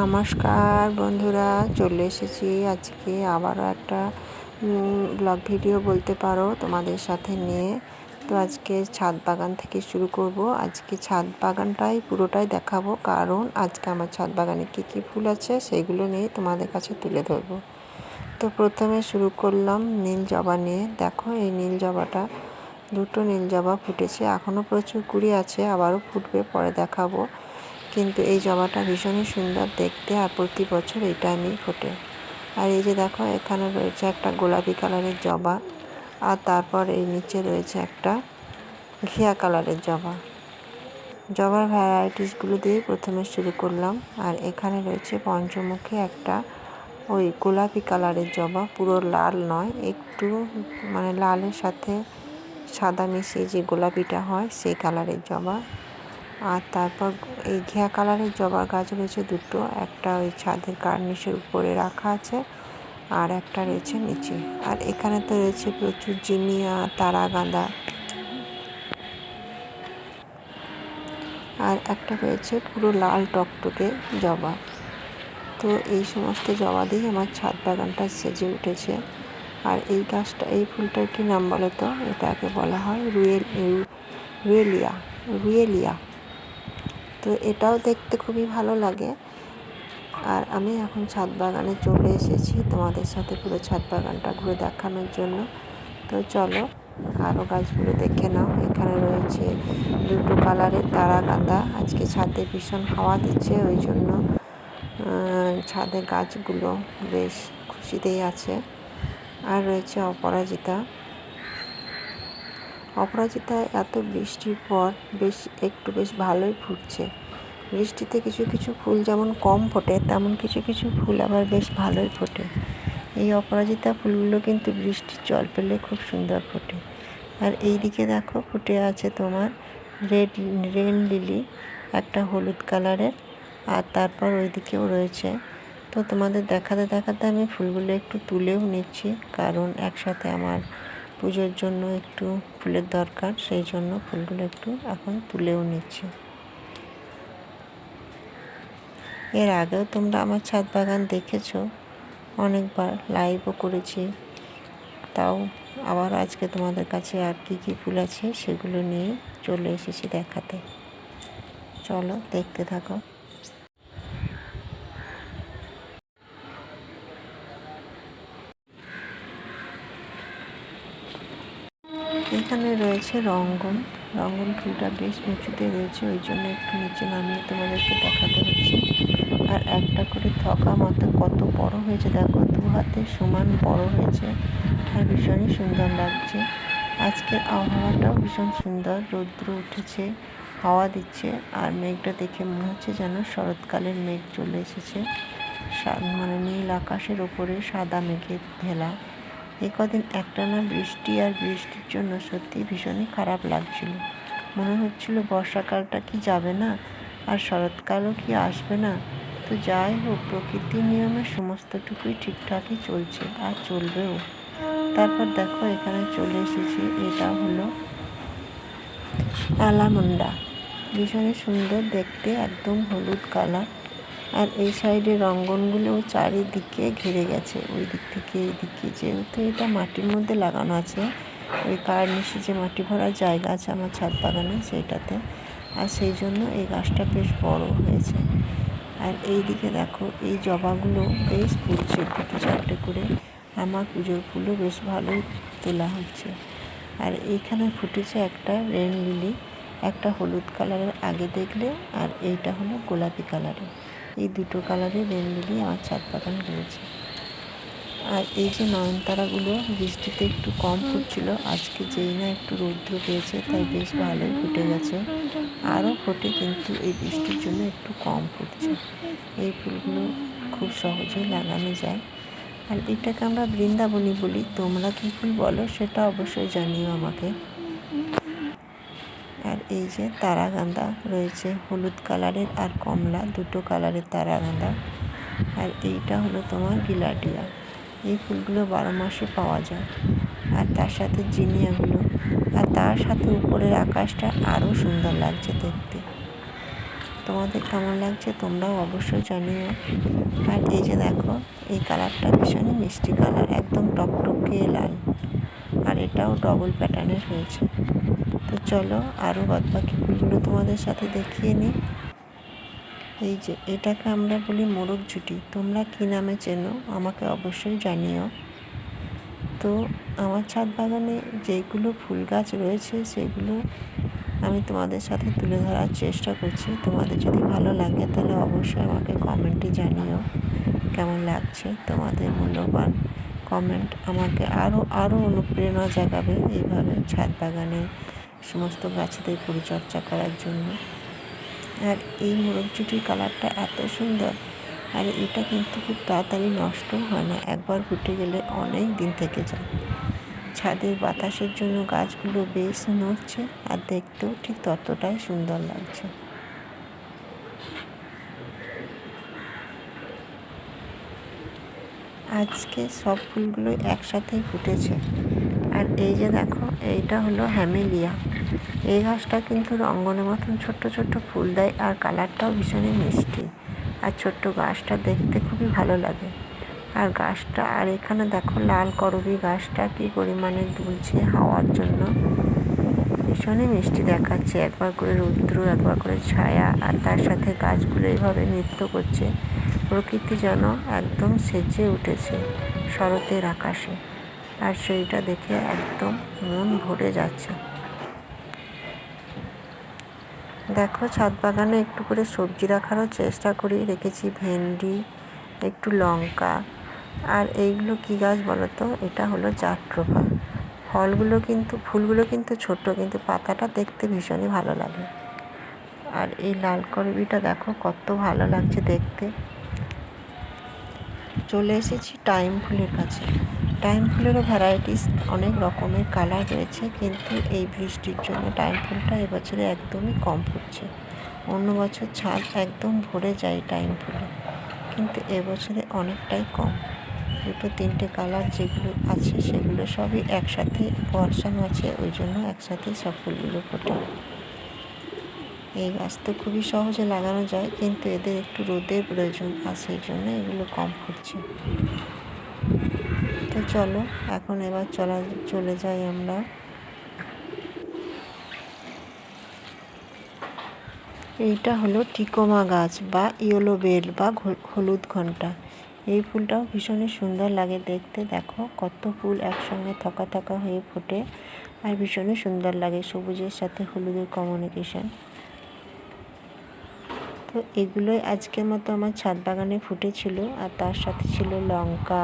নমস্কার বন্ধুরা, চলে এসেছি আজকে আবারও একটা ব্লগ ভিডিও বলতে পারো তোমাদের সাথে নিয়ে। তো আজকে ছাদ বাগান থেকে শুরু করব। আজকে ছাদ বাগানটাই পুরোটাই দেখাবো, কারণ আজকে আমার ছাদ বাগানে কী কী ফুল আছে সেগুলো নিয়ে তোমাদের কাছে তুলে ধরবো। তো প্রথমে শুরু করলাম নীল জবা নিয়ে। দেখো এই নীল জবাটা, দুটো নীল জবা ফুটেছে এখনও প্রচুর কুড়ি আছে, আবারও ফুটবে, পরে দেখাবো। কিন্তু এই জবাটা ভীষণই সুন্দর দেখতে আর প্রতি বছর এই টাইমেই ফোটে। আর এই যে দেখো, এখানে রয়েছে একটা গোলাপি কালারের জবা আর তারপর এই নিচে রয়েছে একটা ঘিয়া কালারের জবা। জবার ভ্যারাইটিসগুলো দিয়ে প্রথমে শুরু করলাম আর এখানে রয়েছে পঞ্চমুখী একটা ওই গোলাপি কালারের জবা, পুরো লাল নয়, একটু মানে লালের সাথে সাদা মিশিয়ে যে গোলাপিটা হয় সেই কালারের জবা। আর তারপর এই ঘিয়া কালারের জবা গাছ রয়েছে দুটো। একটা ওই ছাদের কার্নিশের উপরে রাখা আছে আর একটা রয়েছে নিচে। আর এখানে তো রয়েছে প্রচুর জিনিয়া তারা গাঁদা। আর একটা রয়েছে পুরো লাল টকটকে জবা। তো এই সমস্ত জবা দিয়েই আমার ছাদ বাগানটা সেজে উঠেছে। আর এই গাছটা, এই ফুলটার কি নাম বলো তো? এটাকে বলা হয় রুয়েল, রুয়েলিয়া রুয়েলিয়া। তো এটাও দেখতে খুবই ভালো লাগে। আর আমি এখন ছাদ বাগানে চলে এসেছি তোমাদের সাথে পুরো ছাদ বাগানটা ঘুরে দেখানোর জন্য। তো চলো আরও গাছগুলো দেখে নাও। এখানে রয়েছে দুটো কালারের তারা গাঁদা। আজকে ছাদে ভীষণ হাওয়া দিচ্ছে, ওই জন্য ছাদে গাছগুলো বেশ খুশিতেই আছে। আর রয়েছে অপরাজিতা। অপরাজিতা এত বৃষ্টির পর বেশ, একটু বেশ ভালোই ফুটছে। বৃষ্টিতে কিছু কিছু ফুল যেমন কম ফোটে, তেমন কিছু কিছু ফুল আবার বেশ ভালোই ফোটে। এই অপরাজিতা ফুলগুলো কিন্তু বৃষ্টির জল পেলে খুব সুন্দর ফোটে। আর এই দিকে দেখো, ফুটে আছে তোমার রেড, রেন লিলি, একটা হলুদ কালারের। আর তারপর ওই দিকেও রয়েছে। তো তোমাদের দেখাতে দেখাতে আমি ফুলগুলো একটু তুলেও নিচ্ছি, কারণ একসাথে আমার পুজোর জন্য একটু ফুলের দরকার, সেই জন্য ফুলগুলো একটু এখন তুলেও নিচ্ছি। এর আগেও তোমরা আমার ছাদ বাগান দেখেছ, অনেকবার লাইভও করেছি। তাও আবার আজকে তোমাদের কাছে আর কি কি ফুল আছে সেগুলো নিয়ে চলে এসেছি দেখাতে। চলো দেখতে থাকো। এখানে রয়েছে রঙ্গন। রঙ্গন ফুলটা বেশ উঁচুতে রয়েছে, ওই জন্য একটু নিচে নামিয়ে তোমাদেরকে দেখাতে হচ্ছে। আর একটা করে থকা মতো কত বড় হয়েছে, দেখো, দু হাতে সমান বড় হয়েছে আর ভীষণই সুন্দর লাগছে। আজকের আবহাওয়াটাও ভীষণ সুন্দর, রৌদ্র উঠেছে, হাওয়া দিচ্ছে, আর মেঘটা দেখে মনে হচ্ছে যেন শরৎকালের মেঘ চলে এসেছে। মানে নীল আকাশের ওপরে সাদা মেঘের ভেলা এই কদিন একটানা বৃষ্টি আর বৃষ্টির জন্য সত্যি ভীষণই খারাপ লাগছিল। মনে হচ্ছিল বর্ষাকালটা কি যাবে না? আর শরৎকালও কি আসবে না? তো যাই হোক প্রকৃতির নিয়মে সমস্তটুকুই ঠিকঠাকই চলছে আর চলবেও। তারপর দেখো, এখানে চলে এসেছি। এটা হলো অ্যালামন্ডা ভীষণই সুন্দর দেখতে, একদম হলুদ কালার। আর এই সাইডে রঙ্গনগুলো চারিদিকে ঘিরে গেছে। ওই দিক থেকে এই দিকে যেহেতু এটা মাটির মধ্যে লাগানো আছে, ওই কার নিচে যে মাটি ভরার জায়গা আছে আমার ছাদ বাগানে সেইটাতে। আর সেই জন্য এই গাছটা বেশ বড় হয়েছে। আর এই দিকে দেখো, এই জবাগুলো বেশ ফুটছে দুটো চারটে করে। আমার পুজোর ফুলও বেশ ভালোই তোলা হচ্ছে। আর এইখানে ফুটেছে একটা রেন লিলি, একটা হলুদ কালারের আগে দেখলে, আর এইটা হলো গোলাপি কালারের। এই দুটো কালারের রেন লিলি আমার ছাদ বাগান রয়েছে আর এই যে নয়নতারাগুলো বৃষ্টিতে একটু কম ফুটছিল, আজকে যেই না একটু রৌদ্র পেয়েছে, তাই বেশ ভালোই ফুটে গেছে। আরও ফোটে, কিন্তু এই বৃষ্টির জন্য একটু কম ফুটছে। এই ফুলগুলো খুব সহজেই লাগানো যায়। আর এটাকে আমরা বৃন্দাবনী বলি, তোমরা কী ফুল বলো সেটা অবশ্যই জানিও আমাকে। এই যে তারা তারাগাঁদা রয়েছে, হলুদ কালারের আর কমলা, দুটো কালারের তারাগাঁদা। আর এইটা হলো তোমার গিলাটিয়া। এই ফুলগুলো বারো মাসে পাওয়া যায়। আর তার সাথে জিনিয়াগুলো। আর তার সাথে উপরের আকাশটা আরও সুন্দর লাগছে দেখতে। তোমাদের কেমন লাগছে তোমরাও অবশ্যই জানিও। আর এই যে দেখো, এই কালারটা ভীষণই মিষ্টি কালার, একদম টকটকে লাল। আর এটাও ডবল প্যাটার্নের হয়েছে। তো চলো আরও বাদ বাকি ফুলগুলো তোমাদের সাথে দেখিয়ে নিই। এই যে, এটাকে আমরা বলি মোরগ ঝুটি। তোমরা কী নামে চেনো, আমাকে অবশ্যই জানিও। তো আমার ছাদ বাগানে যেইগুলো ফুল গাছ রয়েছে, সেগুলো আমি তোমাদের সাথে তুলে ধরার চেষ্টা করছি। তোমাদের যদি ভালো লাগে, তাহলে অবশ্যই আমাকে কমেন্টে জানিও কেমন লাগছে তোমাদের মূল্যবান কমেন্ট। আমাকে আরও আরও অনুপ্রেরণা জাগাবে এইভাবে ছাদ বাগানে সমস্ত গাছেদের পরিচর্যা করার জন্য। আর এই মোরগ জুটির কালারটা এত সুন্দর। আর এটা কিন্তু খুব তাড়াতাড়ি নষ্টও হয় না, একবার ফুটে গেলে অনেক দিন থেকে যায়। ছাদের বাতাসের জন্য গাছগুলো বেশ নড়ছে আর দেখতেও ঠিক ততটাই সুন্দর লাগছে। আজকে সব ফুলগুলোই একসাথেই ফুটেছে। আর এই যে দেখো, এইটা হলো হ্যামেলিয়া। এই গাছটা কিন্তু রঙ্গনের মতন ছোট্ট ছোট্ট ফুল দেয় আর কালারটাও ভীষণই মিষ্টি। আর ছোট্ট গাছটা দেখতে খুবই ভালো লাগে। আর গাছটা, আর এখানে দেখো লাল করবি গাছটা কি পরিমাণে দুলছে হাওয়ার জন্য। ভীষণই মিষ্টি দেখাচ্ছে, একবার করে রৌদ্র, একবার করে ছায়া, আর তার সাথে গাছগুলো এইভাবে নৃত্য করছে। প্রকৃতি যেন একদম সেজে উঠেছে শরতের আকাশে। আর সেইটা দেখে একদম মন ভরে যাচ্ছে। দেখো, ছাদ বাগানে একটু করে সবজি রাখারও চেষ্টা করি। রেখেছি ভেন্ডি, একটু লঙ্কা। আর এইগুলো কী গাছ বলো তো? এটা হলো জাট্রোফা ফলগুলো কিন্তু, ফুলগুলো কিন্তু ছোট, কিন্তু পাতাটা দেখতে ভীষণই ভালো লাগে। আর এই লাল করবিটা দেখো, কত ভালো লাগছে দেখতে। চলে এসেছি টাইম ফুলের কাছে। টাইম ফুলেরও ভ্যারাইটিস অনেক রকমের কালার রয়েছে, কিন্তু এই বৃষ্টির জন্য টাইম ফুলটা এবছরে একদমই কম ফুটছে অন্য বছর ছাদ একদম ভরে যায় টাইম ফুলে কিন্তু এবছরে অনেকটাই কম। দুটো তিনটে কালার যেগুলো আছে, সেগুলো সবই একসাথে বর্ষানো আছে, ওই জন্য একসাথেই সব ফুলগুলো ফোটে। এই গাছ তো খুবই সহজে লাগানো যায়, কিন্তু এদের একটু রোদের প্রয়োজন আর সেই জন্য এগুলো কম ফুটছে তো চলো, এখন এবার চলা, চলে যাই আমরা। এইটা হলো টিকোমা গাছ বা ইয়েলো বেল বা হলুদ ঘণ্টা। এই ফুলটাও ভীষণই সুন্দর লাগে দেখতে, দেখো কত ফুল একসঙ্গে থকা থকা হয়ে ফোটে আর ভীষণই সুন্দর লাগে সবুজের সাথে হলুদের কমিউনিকেশন তো এগুলোই আজকের মতো আমার ছাদ বাগানে ফুটেছিল আর তার সাথে ছিল লঙ্কা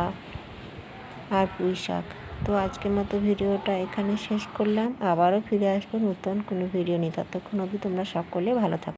আর পুঁই শাক তো আজকের মতো ভিডিওটা এখানে শেষ করলাম। আবারও ফিরে আসব নতুন কোনো ভিডিও নিয়ে। ততক্ষণ অবধি তোমরা সকলে ভালো থাকো।